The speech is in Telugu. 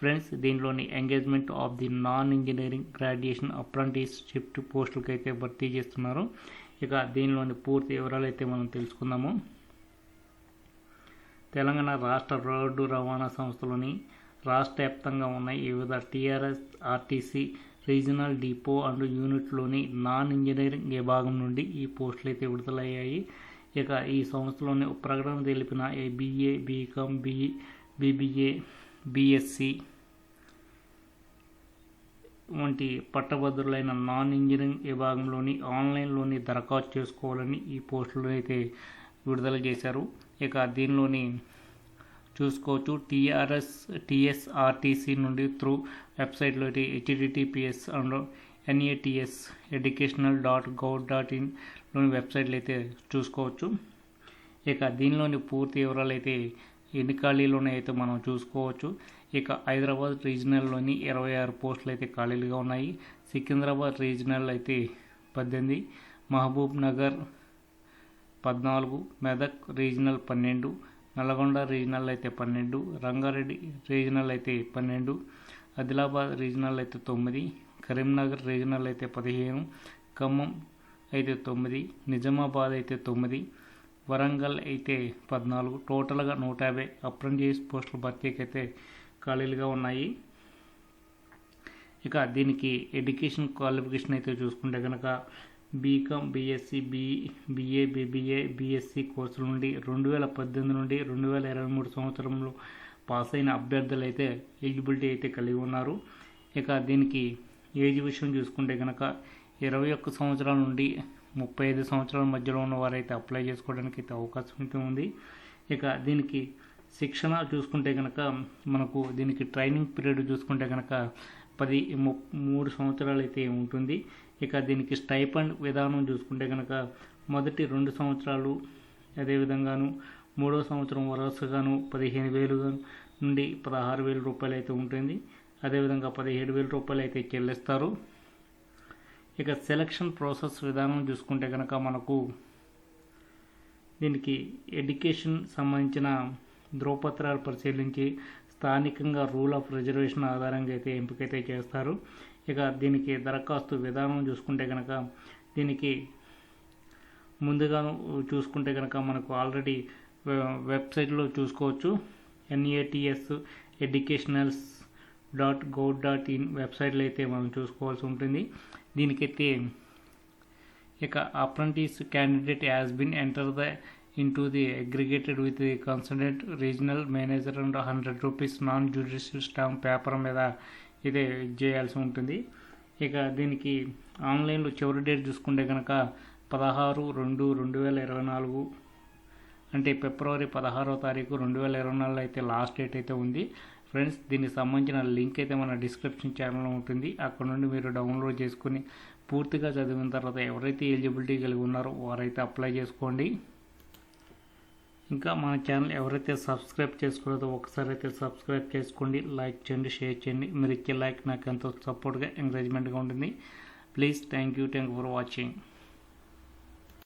ఫ్రెండ్స్ దీనిలోని engagement of the non engineering graduation apprenticeship పోస్టులకి అయితే భర్తీ చేస్తున్నారు. ఇక దీనిలోని పూర్తి వివరాలు అయితే మనం తెలుసుకుందాము. తెలంగాణ రాష్ట్ర రోడ్డు రవాణా సంస్థలోని రాష్ట్ర వ్యాప్తంగా ఉన్న వివిధ TRS RTC regional depot and యూనిట్లోని non engineering విభాగం నుండి ఈ పోస్టులు అయితే విడుదలయ్యాయి. ఇక ఈ సంస్థలోని ప్రకటన తెలిపిన BA BCom B BBA BSc వంటి పట్టభద్రులైన నాన్ ఇంజనీరింగ్ విభాగంలోని ఆన్లైన్లోని దరఖాస్తు చేసుకోవాలని ఈ పోస్టులు అయితే విడుదల చేశారు. ఇక దీనిలోని చూసుకోవచ్చు. టీఆర్ఎస్ టీఎస్ఆర్టీసీ నుండి త్రూ వెబ్సైట్లో https and NATS educational dot gov dot ఇన్లోని వెబ్సైట్లు అయితే చూసుకోవచ్చు. ఇక దీనిలోని పూర్తి వివరాలు అయితే ఎన్ని ఖాళీలోనే అయితే మనం చూసుకోవచ్చు. ఇక హైదరాబాద్ రీజనల్లోని ఇరవై ఆరు పోస్టులు అయితే ఖాళీలుగా ఉన్నాయి. సికింద్రాబాద్ రీజనల్ అయితే పద్దెనిమిది మహబూబ్ నగర్ పద్నాలుగు మెదక్ రీజనల్ పన్నెండు నల్గొండ రీజనల్ అయితే పన్నెండు రంగారెడ్డి రీజనల్ అయితే పన్నెండు ఆదిలాబాద్ రీజనల్ అయితే తొమ్మిది కరీంనగర్ రీజనల్ అయితే పదిహేను ఖమ్మం అయితే తొమ్మిది నిజామాబాద్ అయితే తొమ్మిది వరంగల్ అయితే పద్నాలుగు టోటల్గా నూట యాభై అప్రెంటిస్ పోస్టుల భర్తీకి అయితే ఖాళీలుగా ఉన్నాయి. ఇక దీనికి ఎడ్యుకేషన్ క్వాలిఫికేషన్ అయితే చూసుకుంటే కనుక BCom BSc B BA BBA BSc కోర్సుల నుండి రెండు వేల పద్దెనిమిది నుండి రెండు వేల ఇరవై మూడు సంవత్సరంలో పాస్ అయిన అభ్యర్థులు అయితే ఎలిజిబిలిటీ అయితే కలిగి ఉన్నారు. ఇక దీనికి ఏజ్ విషయం చూసుకుంటే కనుక ఇరవై ఒక్క సంవత్సరాల నుండి ముప్పై ఐదు సంవత్సరాల మధ్యలో ఉన్న వారైతే అప్లై చేసుకోవడానికి అయితే అవకాశం అయితే ఉంది. ఇక దీనికి శిక్షణ చూసుకుంటే కనుక మనకు దీనికి ట్రైనింగ్ పీరియడ్ చూసుకుంటే కనుక పది మూడు సంవత్సరాలు అయితే ఉంటుంది. ఇక దీనికి స్టైపండ్ విధానం చూసుకుంటే కనుక మొదటి రెండు సంవత్సరాలు అదేవిధంగాను మూడో సంవత్సరం వరుసగాను పదిహేను వేలు నుండి పదహారు వేల రూపాయలు అయితే ఉంటుంది. అదేవిధంగా పదిహేడు వేల రూపాయలు అయితే చెల్లిస్తారు. ఇక సెలక్షన్ ప్రాసెస్ విధానం చూసుకుంటే కనుక మనకు దీనికి ఎడ్యుకేషన్ సంబంధించిన ధ్రువపత్రాలు పరిశీలించి స్థానికంగా రూల్ ఆఫ్ రిజర్వేషన్ ఆధారంగా అయితే ఎంపికైతే చేస్తారు. ఇక దీనికి దరఖాస్తు విధానం చూసుకుంటే కనుక దీనికి ముందుగా చూసుకుంటే కనుక మనకు ఆల్రెడీ వెబ్సైట్లో చూసుకోవచ్చు. NATS educationals dot gov dot in వెబ్సైట్లో అయితే మనం చూసుకోవాల్సి ఉంటుంది. దీనికైతే ఇక apprentice candidate has been enter the into the aggregated with the consultant regional manager and hundred rupees non judicial stamp paper మీద ఇదే చేయాల్సి ఉంటుంది. ఇక దీనికి ఆన్లైన్లో చివరి డేట్ చూసుకుంటే కనుక పదహారు రెండు రెండు వేల ఇరవై నాలుగు అంటే ఫిబ్రవరి పదహారో తారీఖు రెండు వేల ఇరవై నాలుగులో అయితే లాస్ట్ డేట్ అయితే ఉంది. ఫ్రెండ్స్ దీనికి సంబంధించిన లింక్ అయితే మన డిస్క్రిప్షన్ ఛానల్లో ఉంటుంది. అక్కడ నుండి మీరు డౌన్లోడ్ చేసుకుని పూర్తిగా చదివిన తర్వాత ఎవరైతే ఎలిజిబిలిటీ కలిగి ఉన్నారో వారైతే అప్లై చేసుకోండి. ఇంకా మన ఛానల్ ఎవరైతే సబ్స్క్రైబ్ చేసుకోలేదో ఒకసారి అయితే సబ్స్క్రైబ్ చేసుకోండి. లైక్ చేయండి షేర్ చేయండి. మీరు ఇచ్చే లైక్ నాకు ఎంతో సపోర్ట్గా ఎంకరేజ్మెంట్గా ఉంటుంది. Please thank you thank for watching